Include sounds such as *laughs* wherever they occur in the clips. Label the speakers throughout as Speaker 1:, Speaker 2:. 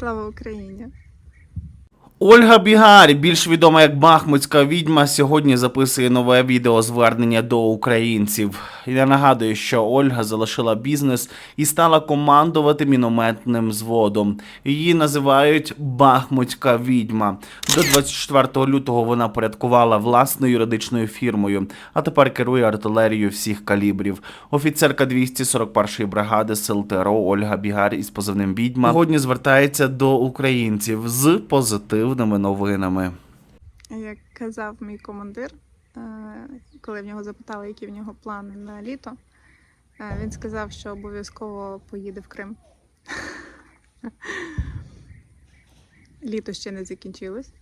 Speaker 1: Слава Україні!
Speaker 2: Ольга Бігарі, більш відома як Бахмутська відьма, сьогодні записує нове відео звернення до українців. Я нагадую, що Ольга залишила бізнес і стала командувати мінометним зводом. Її називають Бахмутська відьма. До 24 лютого вона порядкувала власною юридичною фірмою, а тепер керує артилерією всіх калібрів. Офіцерка 241-ї бригади сил ТРО Ольга Бігар із позивним відьма сьогодні звертається до українців з позитивними новинами.
Speaker 1: Як казав мій командир, коли в нього запитали, які в нього плани на літо, е, він сказав, що обов'язково поїде в Крим. *laughs* Літо ще не закінчилось.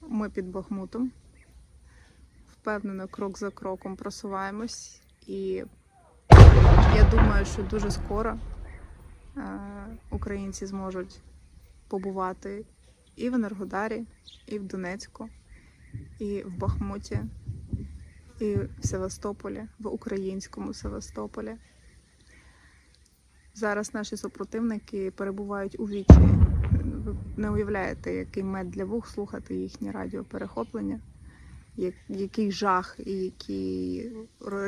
Speaker 1: Ми під Бахмутом. Впевнено, крок за кроком просуваємось. І я думаю, що дуже скоро е, українці зможуть побувати і в Енергодарі, і в Донецьку, і в Бахмуті, і в Севастополі, в українському Севастополі. Зараз наші супротивники перебувають у вічі. Ви не уявляєте, який мед для вух слухати їхні радіоперехоплення, як- який жах і які,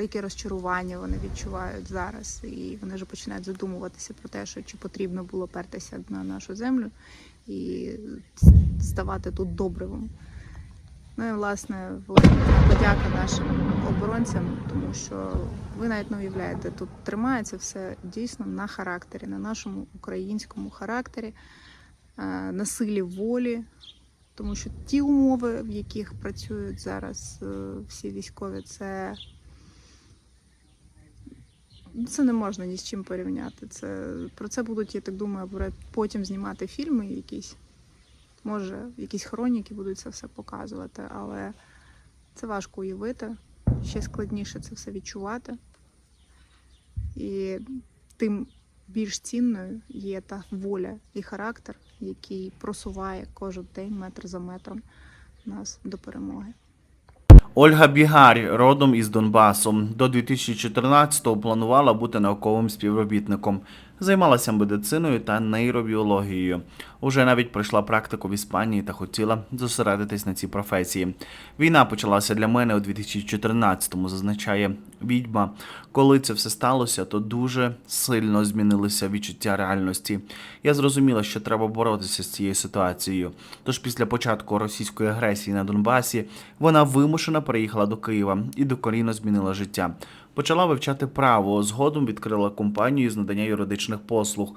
Speaker 1: які розчарування вони відчувають зараз. І вони вже починають задумуватися про те, що чи потрібно було пертися на нашу землю і ставати тут добривом. Ну і власне подяка нашим оборонцям, тому що ви навіть не уявляєте, тут тримається все дійсно на характері, на нашому українському характері, е, на силі волі. Тому що ті умови, в яких працюють зараз е, всі військові, це, це не можна ні з чим порівняти. Це, про це будуть, я так думаю, потім знімати фільми якісь. Може, якісь хроніки будуть це все показувати, але це важко уявити. Ще складніше це все відчувати. І тим більш цінною є та воля і характер, який просуває кожен день метр за метром нас до перемоги.
Speaker 2: Ольга Бігарь, родом із Донбасу, до 2014-го планувала бути науковим співробітником. Займалася медициною та нейробіологією. Уже навіть пройшла практику в Іспанії та хотіла зосередитись на цій професії. Війна почалася для мене у 2014-му, зазначає відьма. Коли це все сталося, то дуже сильно змінилися відчуття реальності. Я зрозуміла, що треба боротися з цією ситуацією. Тож після початку російської агресії на Донбасі вона вимушено переїхала до Києва і докорінно змінила життя. Почала вивчати право, згодом відкрила компанію з надання юридичних послуг.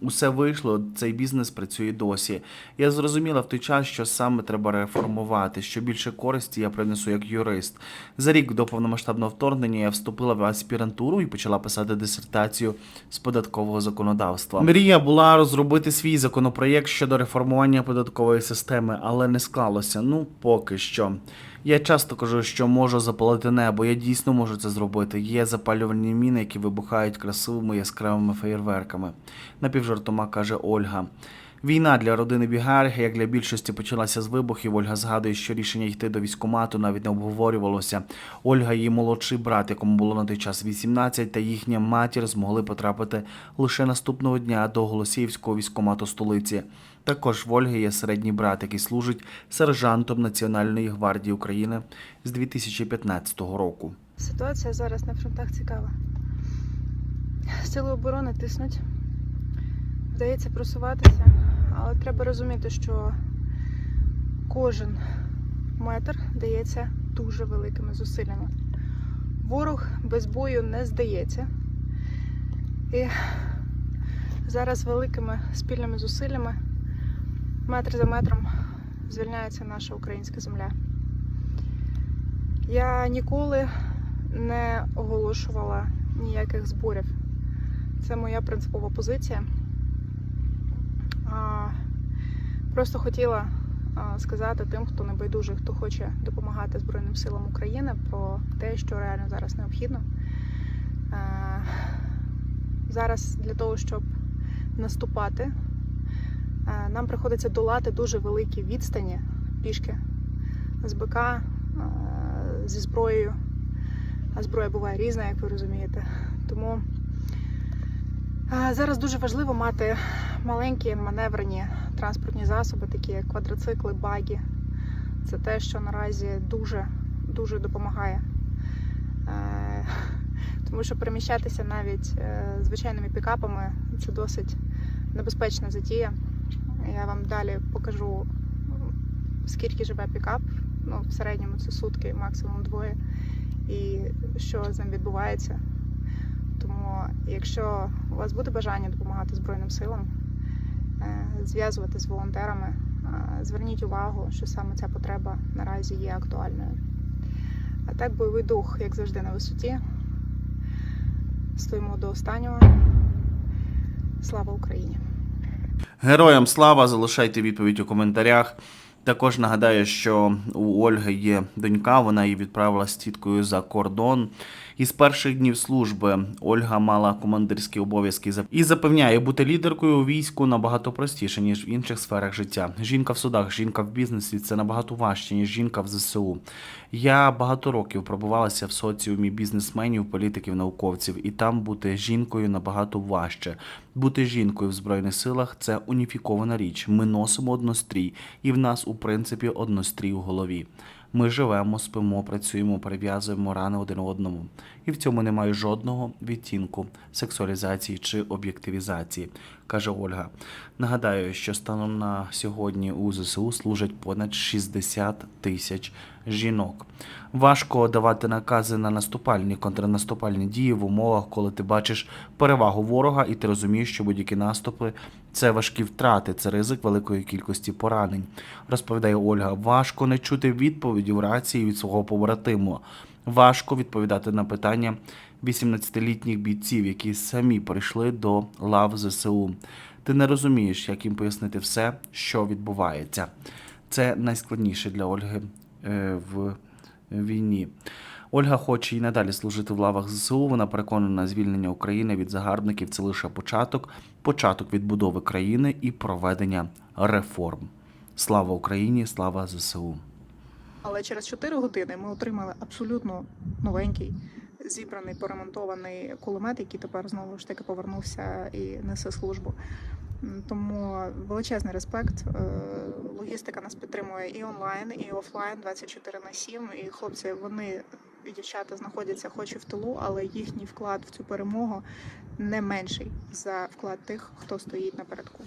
Speaker 2: Усе вийшло, цей бізнес працює досі. Я зрозуміла в той час, що саме треба реформувати, що більше користі я принесу як юрист. За рік до повномасштабного вторгнення я вступила в аспірантуру і почала писати дисертацію з податкового законодавства. Мрія була розробити свій законопроєкт щодо реформування податкової системи, але не склалося. Ну, поки що. Я часто кажу, що можу запалити небо. Я дійсно можу це зробити. Є запалювальні міни, які вибухають красивими яскравими феєрверками. Напівжартома каже Ольга. Війна для родини Бігар, як для більшості, почалася з вибухів. Ольга згадує, що рішення йти до військкомату навіть не обговорювалося. Ольга, її молодший брат, якому було на той час 18, та їхня матір змогли потрапити лише наступного дня до Голосіївського військкомату столиці. Також в Ольги є середній брат, який служить сержантом Національної гвардії України з 2015 року.
Speaker 1: Ситуація зараз на фронтах цікава. Сили оборони тиснуть, вдається просуватися, але треба розуміти, що кожен метр дається дуже великими зусиллями. Ворог без бою не здається. І зараз великими спільними зусиллями, метр за метром, звільняється наша українська земля. Я ніколи не оголошувала ніяких зборів. Це моя принципова позиція. Просто хотіла сказати тим, хто небайдужий, хто хоче допомагати Збройним силам України про те, що реально зараз необхідно. Зараз для того, щоб наступати, нам приходиться долати дуже великі відстані пішки з БК зі зброєю. А зброя буває різна, як ви розумієте. Тому Е, Зараз дуже важливо мати маленькі маневрені транспортні засоби, такі як квадроцикли, багі. Це те, що наразі дуже дуже допомагає. Е, Тому що переміщатися навіть е, звичайними пікапами це досить небезпечна затія. Я вам далі покажу, скільки живе пікап. Ну, в середньому це сутки, максимум двоє. І що з ним відбувається. Якщо у вас буде бажання допомагати Збройним силам, е, зв'язувати з волонтерами, е, зверніть увагу, що саме ця потреба наразі є актуальною. А так, бойовий дух, як завжди, на висоті. Стоїмо до останнього. Слава Україні!
Speaker 2: Героям слава, залишайте відповідь у коментарях. Також нагадаю, що у Ольги є донька, вона її відправила з тіткою за кордон. І з перших днів служби Ольга мала командирські обов'язки і запевняє, бути лідеркою у війську набагато простіше, ніж в інших сферах життя. Жінка в судах, жінка в бізнесі це набагато важче, ніж жінка в ЗСУ. Я багато років пробувалася в соціумі бізнесменів, політиків, науковців, і там бути жінкою набагато важче. Бути жінкою в збройних силах це уніфікована річ. Ми носимо однострій, і в нас, у принципі, однострій у голові. Ми живемо, спимо, працюємо, перев'язуємо рани один одному. І в цьому немає жодного відтінку сексуалізації чи об'єктивізації, каже Ольга. Нагадаю, що станом на сьогодні у ЗСУ служать понад 60 тисяч жінок. Важко давати накази на наступальні контрнаступальні дії в умовах, коли ти бачиш перевагу ворога, і ти розумієш, що будь-які наступи це важкі втрати, це ризик великої кількості поранень. Розповідає Ольга. Важко не чути відповіді в рації від свого побратиму. Важко відповідати на питання 18-літніх бійців, які самі прийшли до лав ЗСУ. Ти не розумієш, як їм пояснити все, що відбувається. Це найскладніше для Ольги е, в війні. Ольга хоче і надалі служити в лавах ЗСУ. Вона переконана, звільнення України від загарбників це лише початок, початок відбудови країни і проведення реформ. Слава Україні! Слава ЗСУ!
Speaker 1: Але через 4 години ми отримали абсолютно новенький, зібраний, поремонтований кулемет, який тепер знову ж таки повернувся і несе службу. Тому величезний респект. Е, Логістика нас підтримує і онлайн, і офлайн 24 на 7. І хлопці, вони і дівчата знаходяться хоч і в тилу, але їхній вклад в цю перемогу не менший за вклад тих, хто стоїть напередку.